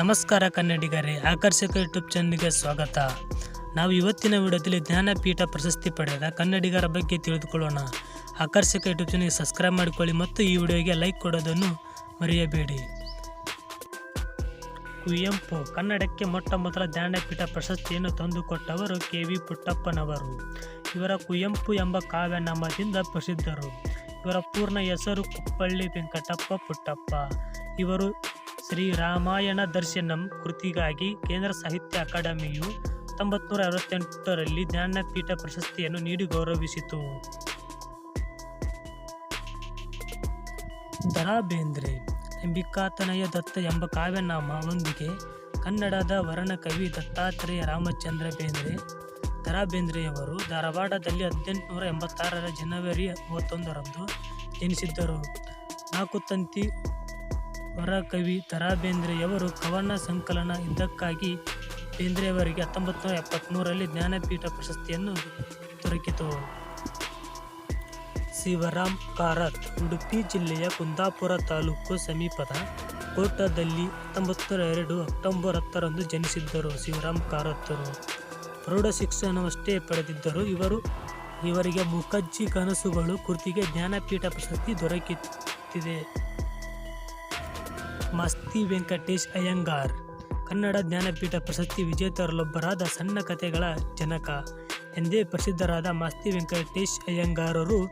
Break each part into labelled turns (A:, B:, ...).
A: ನಮಸ್ಕಾರ ಕನ್ನಡಿಗರೇ, ಆಕರ್ಷಕ ಯೂಟ್ಯೂಬ್ ಚಾನಲ್ಗೆ ಸ್ವಾಗತ. ನಾವು ಇವತ್ತಿನ ವಿಡಿಯೋದಲ್ಲಿ ಜ್ಞಾನಪೀಠ ಪ್ರಶಸ್ತಿ ಪಡೆದ ಕನ್ನಡಿಗರ ಬಗ್ಗೆ ತಿಳಿದುಕೊಳ್ಳೋಣ. ಆಕರ್ಷಕ ಯೂಟ್ಯೂಬ್ ಚಾನಲ್ಗೆ ಸಬ್ಸ್ಕ್ರೈಬ್ ಮಾಡಿಕೊಳ್ಳಿ ಮತ್ತು ಈ ವಿಡಿಯೋಗೆ ಲೈಕ್ ಕೊಡೋದನ್ನು ಮರೆಯಬೇಡಿ. ಕುವೆಂಪು, ಕನ್ನಡಕ್ಕೆ ಮೊಟ್ಟ ಮೊದಲ ಜ್ಞಾನಪೀಠ ಪ್ರಶಸ್ತಿಯನ್ನು ತಂದುಕೊಟ್ಟವರು ಕೆ. ವಿ. ಪುಟ್ಟಪ್ಪನವರು. ಇವರ ಕುವೆಂಪು ಎಂಬ ಕಾವ್ಯನಾಮದಿಂದ ಪ್ರಸಿದ್ಧರು. ಇವರ ಪೂರ್ಣ ಹೆಸರು ಕುಪ್ಪಳ್ಳಿ ವೆಂಕಟಪ್ಪ ಪುಟ್ಟಪ್ಪ. ಇವರು ಶ್ರೀ ರಾಮಾಯಣ ದರ್ಶನಂ ಕೃತಿಗಾಗಿ ಕೇಂದ್ರ ಸಾಹಿತ್ಯ ಅಕಾಡೆಮಿಯು ಹತ್ತೊಂಬತ್ತು ಅರವತ್ತೆಂಟರಲ್ಲಿ ಜ್ಞಾನಪೀಠ ಪ್ರಶಸ್ತಿಯನ್ನು ನೀಡಿ ಗೌರವಿಸಿತು. ದರಾ ಬೇಂದ್ರೆ ಅಂಬಿಕಾತನಯ ದತ್ತ ಎಂಬ ಕಾವ್ಯನಾಮದೊಂದಿಗೆ ಕನ್ನಡದ ವರ್ಣಕವಿ ದತ್ತಾತ್ರೇಯ ರಾಮಚಂದ್ರ ಬೇಂದ್ರೆ ದರಾ ಬೇಂದ್ರೆಯವರು ಧಾರವಾಡದಲ್ಲಿ ಹದಿನೆಂಟುನೂರ ಎಂಬತ್ತಾರರ ಜನವರಿ ಮೂವತ್ತೊಂದರಂದು ಜನಿಸಿದ್ದರು. ನಾಲ್ಕು ತಂತಿ ವರಕವಿ ದರಾ ಬೇಂದ್ರೆಯವರು ಕವನ ಸಂಕಲನ ಇದಕ್ಕಾಗಿ ಬೇಂದ್ರೆಯವರಿಗೆ ಹತ್ತೊಂಬತ್ತು ನೂರ ಎಪ್ಪತ್ತ್ಮೂರರಲ್ಲಿ ಜ್ಞಾನಪೀಠ ಪ್ರಶಸ್ತಿಯನ್ನು ದೊರಕಿತು. ಶಿವರಾಮ್ ಕಾರತ್, ಉಡುಪಿ ಜಿಲ್ಲೆಯ ಕುಂದಾಪುರ ತಾಲೂಕು ಸಮೀಪದ ಕೋಟದಲ್ಲಿ ಹತ್ತೊಂಬತ್ತು ನೂರ ಎರಡು ಅಕ್ಟೋಬರ್ ಹತ್ತರಂದು ಜನಿಸಿದ್ದರು ಶಿವರಾಮ್ ಕಾರತ್ತರು. ಪ್ರೌಢ ಶಿಕ್ಷಣವಷ್ಟೇ ಪಡೆದಿದ್ದರು ಇವರು, ಇವರಿಗೆ ಮುಖಜ್ಜಿ ಕನಸುಗಳು, ಕೃತಿಗೆ ಜ್ಞಾನಪೀಠ ಪ್ರಶಸ್ತಿ ದೊರಕಿತ್ತಿದೆ. ಮಸ್ತಿ ವೆಂಕಟೇಶ್ ಅಯ್ಯಂಗಾರ್. ಕನ್ನಡ ಜ್ಞಾನಪೀಠ ಪ್ರಶಸ್ತಿ ವಿಜೇತರಲ್ಲೊಬ್ಬರಾದ ಸಣ್ಣ ಕಥೆಗಳ ಜನಕ. ಎಂದೇ ಪ್ರಸಿದ್ಧರಾದ ಮಸ್ತಿ ವೆಂಕಟೇಶ್ ಅಯ್ಯಂಗಾರರು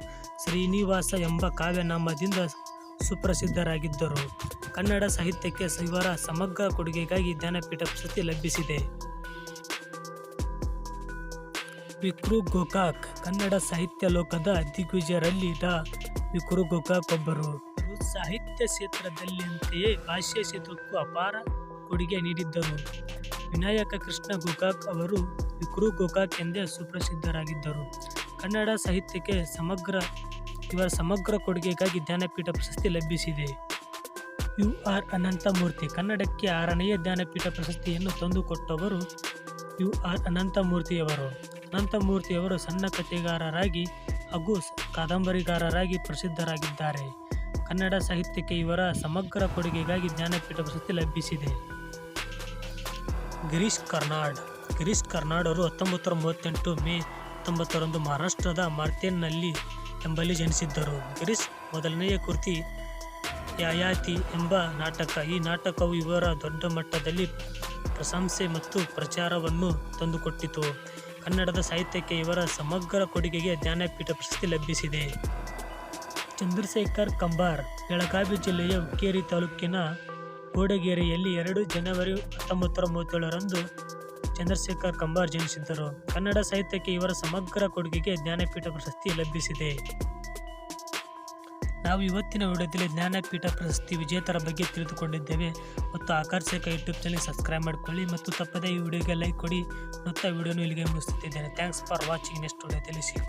A: ಶ್ರೀನಿವಾಸ ಎಂಬ ಕಾವ್ಯನಾಮದಿಂದ ಸುಪ್ರಸಿದ್ಧರಾಗಿದ್ದರು. ಕನ್ನಡ ಸಾಹಿತ್ಯಕ್ಕೆ ಇವರ ಸಮಗ್ರ ಕೊಡುಗೆಗಾಗಿ ಜ್ಞಾನಪೀಠ ಪ್ರಶಸ್ತಿ ಲಭಿಸಿದೆ. ವಿಕ್ರು ಗೋಕಾಕ್, ಕನ್ನಡ ಸಾಹಿತ್ಯ ಲೋಕದ ದಿಗ್ವಿಜಯರಲ್ಲಿ ಡಾ. ವಿಕ್ರು ಗೋಕಾಕ್ ಒಬ್ಬರು. ಸಾಹಿತ್ಯ ಕ್ಷೇತ್ರದಲ್ಲಿಯಂತೆಯೇ ಭಾಷ್ಯ ಕ್ಷೇತ್ರಕ್ಕೂ ಅಪಾರ ಕೊಡುಗೆ ನೀಡಿದ್ದರು. ವಿನಾಯಕ ಕೃಷ್ಣ ಗೋಕಾಕ್ ಅವರು ವಿಕ್ರು ಗೋಕಾಕ್ ಎಂದೇ ಸುಪ್ರಸಿದ್ಧರಾಗಿದ್ದರು. ಕನ್ನಡ ಸಾಹಿತ್ಯಕ್ಕೆ ಸಮಗ್ರ, ಇವರ ಸಮಗ್ರ ಕೊಡುಗೆಗಾಗಿ ಜ್ಞಾನಪೀಠ ಪ್ರಶಸ್ತಿ ಲಭಿಸಿದೆ. ಯು ಆರ್ ಅನಂತಮೂರ್ತಿ, ಕನ್ನಡಕ್ಕೆ ಆರನೆಯ ಜ್ಞಾನಪೀಠ ಪ್ರಶಸ್ತಿಯನ್ನು ತಂದುಕೊಟ್ಟವರು ಯು ಆರ್ ಅನಂತಮೂರ್ತಿಯವರು. ಅನಂತಮೂರ್ತಿಯವರು ಸಣ್ಣ ಕಥೆಗಾರರಾಗಿ ಹಾಗೂ ಕಾದಂಬರಿಗಾರರಾಗಿ ಪ್ರಸಿದ್ಧರಾಗಿದ್ದಾರೆ. ಕನ್ನಡ ಸಾಹಿತ್ಯಕ್ಕೆ ಇವರ ಸಮಗ್ರ ಕೊಡುಗೆಗಾಗಿ ಜ್ಞಾನಪೀಠ ಪ್ರಶಸ್ತಿ ಲಭಿಸಿದೆ. ಗಿರೀಶ್ ಕರ್ನಾಡ್. ಗಿರೀಶ್ ಕರ್ನಾಡ್ ಅವರು ಹತ್ತೊಂಬತ್ತು ಮೂವತ್ತೆಂಟು ಮೇ ಹತ್ತೊಂಬತ್ತರಂದು ಮಹಾರಾಷ್ಟ್ರದ ಮಾರ್ತೇನ್ನಲ್ಲಿ ಎಂಬಲ್ಲಿ ಜನಿಸಿದ್ದರು. ಗಿರೀಶ್ ಮೊದಲನೆಯ ಕೃತಿ ಯಾಯಾತಿ ಎಂಬ ನಾಟಕ. ಈ ನಾಟಕವು ಇವರ ದೊಡ್ಡ ಮಟ್ಟದಲ್ಲಿ ಪ್ರಶಂಸೆ ಮತ್ತು ಪ್ರಚಾರವನ್ನು ತಂದುಕೊಟ್ಟಿತು. ಕನ್ನಡದ ಸಾಹಿತ್ಯಕ್ಕೆ ಇವರ ಸಮಗ್ರ ಕೊಡುಗೆಗೆ ಜ್ಞಾನಪೀಠ ಪ್ರಶಸ್ತಿ ಲಭಿಸಿದೆ. ಚಂದ್ರಶೇಖರ್ ಕಂಬಾರ್, ಬೆಳಗಾವಿ ಜಿಲ್ಲೆಯ ಹುಕ್ಕೇರಿ ತಾಲೂಕಿನ ಗೋಡಗೇರಿಯಲ್ಲಿ ಎರಡು ಜನವರಿ ಹತ್ತೊಂಬತ್ತು ಮೂವತ್ತೇಳರಂದು ಚಂದ್ರಶೇಖರ್ ಕಂಬಾರ್ ಜನಿಸಿದ್ದರು. ಕನ್ನಡ ಸಾಹಿತ್ಯಕ್ಕೆ ಇವರ ಸಮಗ್ರ ಕೊಡುಗೆಗೆ ಜ್ಞಾನಪೀಠ ಪ್ರಶಸ್ತಿ ಲಭಿಸಿದೆ. ನಾವು ಇವತ್ತಿನ ವಿಡಿಯೋದಲ್ಲಿ ಜ್ಞಾನಪೀಠ ಪ್ರಶಸ್ತಿ ವಿಜೇತರ ಬಗ್ಗೆ ತಿಳಿದುಕೊಂಡಿದ್ದೇವೆ. ಮತ್ತು ಆಕರ್ಷಕ ಯೂಟ್ಯೂಬ್ ಚಾನಲ್ ಸಬ್ಸ್ಕ್ರೈಬ್ ಮಾಡಿಕೊಳ್ಳಿ ಮತ್ತು ತಪ್ಪದೇ ಈ ವಿಡಿಯೋಗೆ ಲೈಕ್ ಕೊಡಿ. ಮತ್ತು ವಿಡಿಯೋನು ಇಲ್ಲಿಗೆ ಮುಗಿಸುತ್ತಿದ್ದೇನೆ. ಥ್ಯಾಂಕ್ಸ್ ಫಾರ್ ವಾಚಿಂಗ್ ನೆಕ್ಸ್ಟ್ ವಿಡಿಯೋದಲ್ಲಿ ಸಿಕ್ಕ